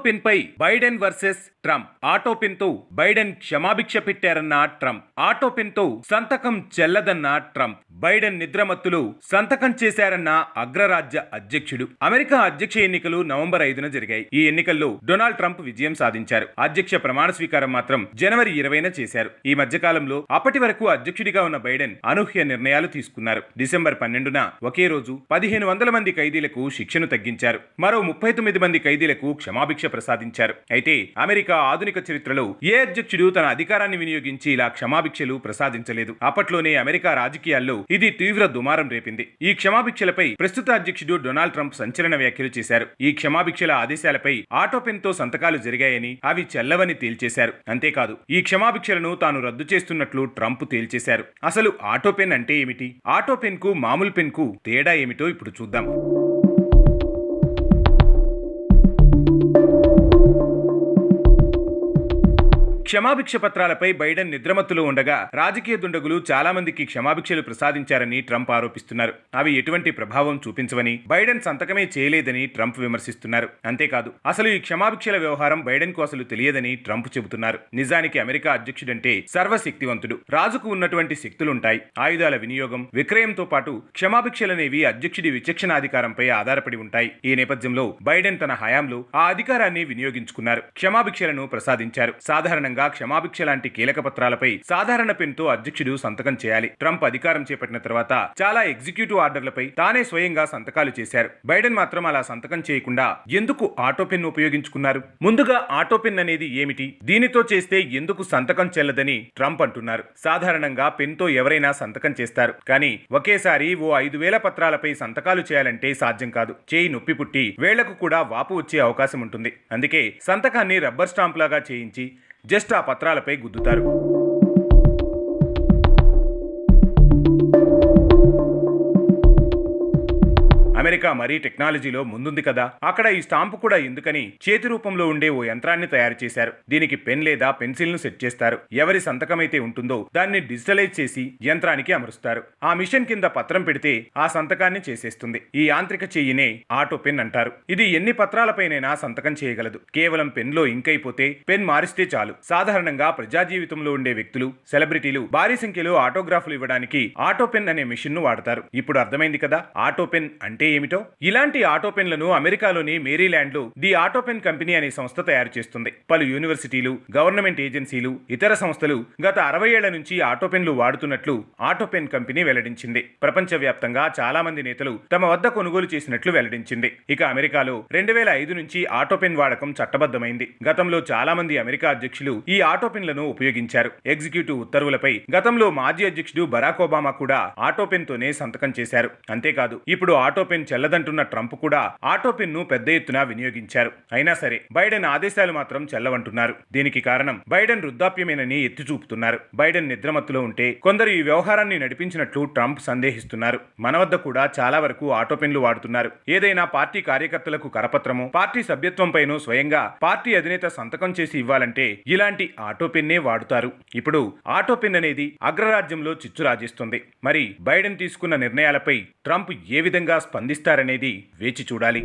ఆటోపిన్ పై Biden versus Trump. ఆటోపిన్తో Biden క్షమాభిక్ష పెట్టారన్న ట్రంప్. ఆటోపిన్తో సంతకం చెల్లదన్న ట్రంప్. బైడెన్ నిద్రమత్తులు సంతకం చేశారన్న అగ్రరాజ్య అధ్యక్షుడు. అమెరికా అధ్యక్ష ఎన్నికలు నవంబర్ ఐదున జరిగాయి. ఈ ఎన్నికల్లో డొనాల్డ్ ట్రంప్ విజయం సాధించారు. అధ్యక్ష ప్రమాణ స్వీకారం మాత్రం జనవరి ఇరవైన చేశారు. ఈ మధ్యకాలంలో అప్పటి వరకు అధ్యక్షుడిగా ఉన్న బైడెన్ అనూహ్య నిర్ణయాలు తీసుకున్నారు. డిసెంబర్ పన్నెండున ఒకే రోజు పదిహేను వందల మంది ఖైదీలకు శిక్షను తగ్గించారు. మరో ముప్పై తొమ్మిది మంది ఖైదీలకు క్షమాభిక్ష ప్రసాదించారు. అయితే అమెరికా ఆధునిక చరిత్రలో ఏ అధ్యక్షుడు తన అధికారాన్ని వినియోగించి ఇలా క్షమాభిక్షలు ప్రసాదించలేదు. అప్పట్లోనే అమెరికా రాజకీయాల్లో ఇది తీవ్ర దుమారం రేపింది. ఈ క్షమాభిక్షలపై ప్రస్తుత అధ్యక్షుడు డొనాల్డ్ ట్రంప్ సంచలన వ్యాఖ్యలు చేశారు. ఈ క్షమాభిక్షల ఆదేశాలపై ఆటోపెన్తో సంతకాలు జరిగాయని అవి చెల్లవని తేల్చేశారు. అంతేకాదు ఈ క్షమాభిక్షలను తాను రద్దు చేస్తున్నట్లు ట్రంప్ తేల్చేశారు. అసలు ఆటోపెన్ అంటే ఏమిటి? ఆటోపెన్కు మామూలు పెన్కు తేడా ఏమిటో ఇప్పుడు చూద్దాం. క్షమాభిక్ష పత్రాలపై బైడెన్ నిద్రమత్తులో ఉండగా రాజకీయ దుండగులు చాలా మందికి క్షమాభిక్షలు ప్రసాదించారని ట్రంప్ ఆరోపిస్తున్నారు. అవి ఎటువంటి ప్రభావం చూపించవని బైడెన్ సంతకమే చేయలేదని ట్రంప్ విమర్శిస్తున్నారు. అంతేకాదు అసలు ఈ క్షమాభిక్షల వ్యవహారం బైడెన్కు అసలు తెలియదని ట్రంప్ చెబుతున్నారు. నిజానికి అమెరికా అధ్యక్షుడంటే సర్వశక్తివంతుడు. రాజుకు ఉన్నటువంటి శక్తులుంటాయి. ఆయుధాల వినియోగం విక్రయంతో పాటు క్షమాభిక్షలనేవి అధ్యక్షుడి విచక్షణాధికారంపై ఆధారపడి ఉంటాయి. ఈ నేపథ్యంలో బైడెన్ తన హయాంలో ఆ అధికారాన్ని వినియోగించుకున్నారు. క్షమాభిక్షలను ప్రసాదించారు. సాధారణంగా క్షమాభిక్ష లాంటి కీలక పత్రాలపై సాధారణ పెన్తో అధ్యక్షుడు సంతకం చేయాలి. ట్రంప్ అధికారం చేపట్టిన తర్వాత చాలా ఎగ్జిక్యూటివ్ ఆర్డర్లపై తానే స్వయంగా సంతకాలు చేశారు. బైడెన్ మాత్రం అలా సంతకం చేయకుండా ఎందుకు ఆటో పెన్ ఉపయోగించుకున్నారు? ముందుగా ఆటో పెన్ అనేది ఏమిటి? దీనితో చేస్తే ఎందుకు సంతకం చెల్లదని ట్రంప్ అంటున్నారు. సాధారణంగా పెన్తో ఎవరైనా సంతకం చేస్తారు. కానీ ఒకేసారి ఓ ఐదు వేల పత్రాలపై సంతకాలు చేయాలంటే సాధ్యం కాదు. చేయి నొప్పి పుట్టి వేళ్ళకు కూడా వాపు వచ్చే అవకాశం ఉంటుంది. అందుకే సంతకాన్ని రబ్బర్ స్టాంప్ లాగా చేయించి జస్ట్ ఆ పత్రాలపై గుద్దుతారు. అమెరికా మరీ టెక్నాలజీలో ముందుంది కదా. అక్కడ ఈ స్టాంపు కూడా ఎందుకని చేతి రూపంలో ఉండే ఓ యంత్రాన్ని తయారు చేశారు. దీనికి పెన్ లేదా పెన్సిల్ను సెట్ చేస్తారు. ఎవరి సంతకమైతే ఉంటుందో దాన్ని డిజిటలైజ్ చేసి యంత్రానికి అమరుస్తారు. ఆ మిషన్ కింద పత్రం పెడితే ఆ సంతకాన్ని చేసేస్తుంది. ఈ యాంత్రిక చెయ్యినే ఆటో పెన్ అంటారు. ఇది ఎన్ని పత్రాలపైనైనా సంతకం చేయగలదు. కేవలం పెన్లో ఇంక్ అయిపోతే పెన్ మారిస్తే చాలు. సాధారణంగా ప్రజా జీవితంలో ఉండే వ్యక్తులు సెలబ్రిటీలు భారీ సంఖ్యలో ఆటోగ్రాఫ్లు ఇవ్వడానికి ఆటో పెన్ అనే మిషన్ను వాడతారు. ఇప్పుడు అర్థమైంది కదా? ఆటో పెన్ అంటే ఏమిటో? ఇలాంటి ఆటోపెన్లను అమెరికాలోని మేరీల్యాండ్లో ది ఆటోపెన్ కంపెనీ అనే సంస్థ తయారు చేస్తుంది. పలు యూనివర్సిటీలు గవర్నమెంట్ ఏజెన్సీలు ఇతర సంస్థలు గత అరవై ఏళ్ళ నుంచి ఆటోపెన్లు వాడుతున్నట్లు ఆటోపెన్ కంపెనీ వెల్లడించింది. ప్రపంచవ్యాప్తంగా చాలా మంది నేతలు తమ వద్ద కొనుగోలు చేసినట్లు వెల్లడించింది. ఇక అమెరికాలో రెండు వేల ఐదు నుంచి ఆటోపెన్ వాడకం చట్టబద్ధమైంది. గతంలో చాలా మంది అమెరికా అధ్యక్షులు ఈ ఆటోపెన్లను ఉపయోగించారు. ఎగ్జిక్యూటివ్ ఉత్తర్వులపై గతంలో మాజీ అధ్యక్షుడు బరాక్ ఒబామా కూడా ఆటోపెన్ తోనే సంతకం చేశారు. అంతేకాదు ఇప్పుడు ఆటోపెన్ ఆటోపిన్ చెల్లదంటున్న ట్రంప్ కూడా ఆటో పెద్ద ఎత్తున వినియోగించారు. అయినా సరే బైడెన్ ఆదేశాలు మాత్రం చెల్లవంటున్నారు. దీనికి కారణం బైడెన్ వృద్ధాప్యమేనని ఎత్తి చూపుతున్నారు బైడెన్ నిద్రమత్తులో ఉంటే కొందరు ఈ వ్యవహారాన్ని నడిపించినట్లు ట్రంప్ సందేహిస్తున్నారు. మన వద్ద కూడా చాలా వరకు ఆటో పెన్లు వాడుతున్నారు. ఏదైనా పార్టీ కార్యకర్తలకు కరపత్రము పార్టీ సభ్యత్వంపైనో స్వయంగా పార్టీ అధినేత సంతకం చేసి ఇవ్వాలంటే ఇలాంటి ఆటో పెన్నే వాడుతారు. ఇప్పుడు ఆటో పెన్ అనేది అగ్రరాజ్యంలో చిచ్చు రాజేస్తుంది. మరి బైడెన్ తీసుకున్న నిర్ణయాలపై ట్రంప్ ఏ విధంగా అందిస్తారనేది వేచి చూడాలి.